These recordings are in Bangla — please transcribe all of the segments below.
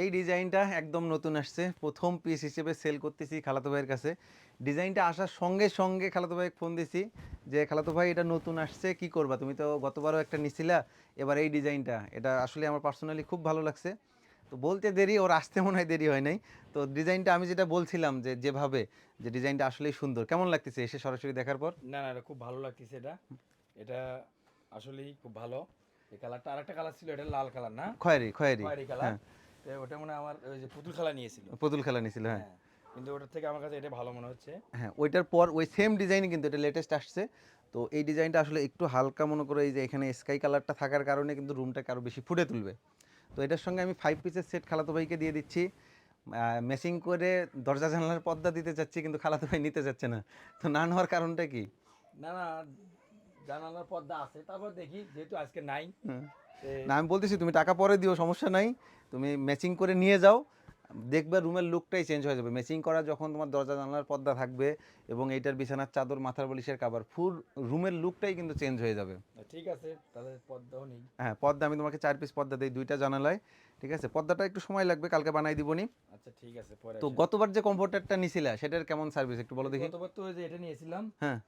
এই ডিজাইনটা একদম নতুন আসছে। প্রথম পিস হিসেবে সেল করতেছি খালাতো ভাইয়ের কাছে। ডিজাইনটা আসার সঙ্গে সঙ্গে খালাতো ভাই ফোন দিছি যে খালাতো ভাই এটা নতুন আসছে কি করবা? তুমি তো গতবারও একটা নিছিলা এবার এই ডিজাইনটা। এটা আসলে আমার পার্সোনালি খুব ভালো লাগছে। তো বলতে দেরি ওর আসতে মনে হয় দেরি হয় নাই। তো ডিজাইনটা আমি যেটা বলছিলাম যে যেভাবে যে ডিজাইনটা আসলেই সুন্দর। কেমন লাগতেছে এসে সরাসরি দেখার পর? না না এটা খুব ভালো লাগতেছে এটা। এটা আসলেই খুব ভালো। এই কালারটা আরেকটা কালার ছিল এটা লাল কালার না? খয়েরি খয়েরি। খয়েরি কালার ওটা মনে আমার ওই যে পুতুল খেলা নিয়েছিল। পুতুল খেলা নিছিল হ্যাঁ। হ্যাঁ কিন্তু ওটার থেকে আমার কাছে এটা ভালো মনে হচ্ছে। হ্যাঁ ওইটার পর ওই সেম ডিজাইন কিন্তু এটা লেটেস্ট আসছে। তো এই ডিজাইনটা আসলে একটু হালকা মনে করে এই যে এখানে স্কাই কালারটা থাকার কারণে কিন্তু রুমটাকে আরও বেশি ফুটে তুলবে। তো এটার সঙ্গে আমি ফাইভ পিসের সেট খালাতো ভাইকে দিয়ে দিচ্ছি। মেসিং করে দরজা জানালার পর্দা দিতে চাচ্ছি কিন্তু খালাতো ভাই নিতে চাচ্ছে না। তো না নেওয়ার কারণটা কি? না না জানালার পর্দা আছে তারপর দেখি যেহেতু আজকে নাই না আমি বলতেছি তুমি টাকা পরে দিও সমস্যা নাই। তুমি ম্যাচিং করে নিয়ে যাও দেখবে রুমের লুকটাই চেঞ্জ হয়ে যাবে। ম্যাচিং করা যখন তোমার দরজা জানলার পর্দা থাকবে এবং এইটার বিছানার চাদর মাথার বলিশের কাবার ফুল রুমের লুকটাই কিন্তু চেঞ্জ হয়ে যাবে। ঠিক আছে তাহলে পর্দাও নেই। হ্যাঁ পর্দা আমি তোমাকে চার পিস পর্দা দিই দুইটা জানালায় ঠিক আছে? পর্দাটা একটু সময় লাগবে কালকে বানাই দিবনি আচ্ছা ঠিক আছে পরে তো গতবার যে কমফোর্টারটা নিছিলা সেটার কেমন সার্ভিস একটু বলো দেখি। গতবার তো ওই যে এটা নিয়েছিলাম। হ্যাঁ।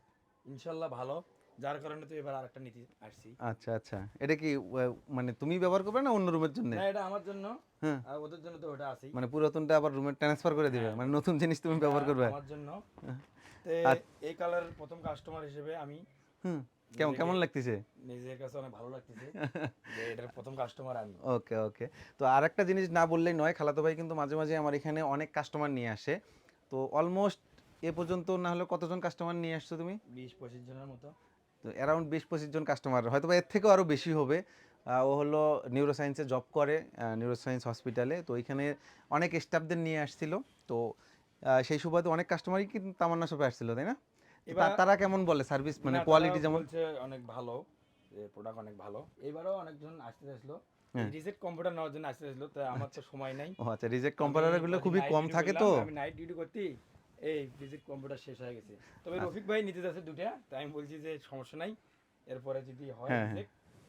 ইনশাল্লাহ ভালো। যার কারণে তো এবার আরেকটা নিতে আসছি। আচ্ছা আচ্ছা। এটা কি মানে তুমি ব্যবহার করবে না অন্য রুমের জন্য? না এটা আমার জন্য। হ্যাঁ। আর ওদের জন্য তো ওটা আছেই। মানে পুরাতনটা আবার রুমে ট্রান্সফার করে দিবে। মানে নতুন জিনিস তুমি ব্যবহার করবে। আমার জন্য। হ্যাঁ। এই কালার প্রথম কাস্টমার হিসেবে আমি হুম। কেমন কেমন লাগতেছে? নিজের কাছে অনেক ভালো লাগতেছে যে এটার প্রথম কাস্টমার আমি। ওকে ওকে। তো আর একটা জিনিস না বললেই নয় খালাতো ভাই কিন্তু মাঝে মাঝে আমার এখানে অনেক কাস্টমার নিয়ে আসে। তো অলমোস্ট এ পর্যন্ত না হলে কতজন কাস্টমার নিয়ে আসছো তুমি? বিশ পঁচিশ জনের মতো। তো অ্যারাউন্ড বিশ পঁচিশ জন কাস্টমার হয়তো বা এর থেকেও আরও বেশি হবে। ও হলো নিউরো সায়েন্সে জব করে নিউরো সায়েন্স হসপিটালে তো ওইখানে অনেক স্টাফদের নিয়ে আসছিল। তো সেই সুবাদে অনেক কাস্টমারই কিন্তু তামান্না শপে আসছিল তাই না? তারা কেমন বলে সার্ভিস মানে কোয়ালিটি যেমন? অনেক ভালো প্রোডাক্ট অনেক ভালো। এবারও অনেকজন আসতে আসলো হ্যাঁ। রিসেট কম্পিউটার নেওয়ার জন্য আসতে আসলো তো আমার তো সময় নাই। ও আচ্ছা রিজেক্ট কম্পারেটারগুলো আমি খুবই কম থাকে তো? আমি নাইট ডিউটি করতে এই ভিজিট কম্পিউটার শেষ হয়ে গেছে। তবে আচ্ছা। রফিক ভাই নিতে যাচ্ছে দুটা তাই আমি বলছি যে সমস্যা নাই। এরপরে যদি হয় হ্যাঁ,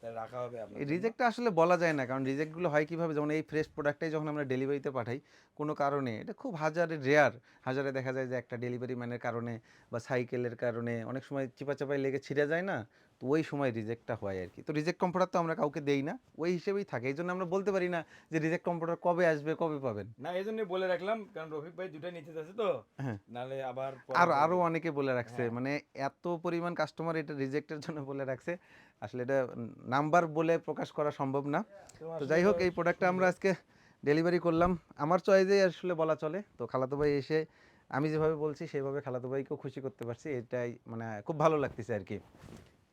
তাহলে রাখা হবে রিজেক্টটা আসলে বলা যায় না কারণ রিজেক্টগুলো হয় কীভাবে? যেমন এই ফ্রেশ প্রোডাক্টটাই যখন আমরা ডেলিভারিতে পাঠাই কোনো কারণে এটা খুব হাজারে রেয়ার হাজারে দেখা যায় যে একটা ডেলিভারি ম্যানের কারণে বা সাইকেলের কারণে অনেক সময় চিপা চাপাই লেগে ছিঁড়ে যায় না তো ওই সময় রিজেক্টটা হয় আর কি তো রিজেক্ট কম্পিউটার তো আমরা কাউকে দেই না ওই হিসেবেই থাকে। এই জন্য আমরা বলতে পারি না যে রিজেক্ট কম্পিউটার কবে আসবে কবে পাবেন। না এই জন্য বলে রাখলাম কারণ রফিক ভাই দুটা নিতে যাচ্ছে তো। হ্যাঁ। নালে আবার আর। আরও অনেকে বলে রাখছে হ্যাঁ। মানে এত পরিমাণ কাস্টমার এটা রিজেক্টের জন্য বলে রাখছে। আসলে এটা নাম্বার বলে প্রকাশ করা সম্ভব না। তো যাই হোক এই প্রোডাক্টটা আমরা আজকে ডেলিভারি করলাম। আমার চয়েসেই আসলে বলা চলে। তো খালাতো ভাই এসে আমি যেভাবে বলছি সেভাবে খালাতো ভাইকেও খুশি করতে পারছি। এটাই মানে খুব ভালো লাগতেছে আর কি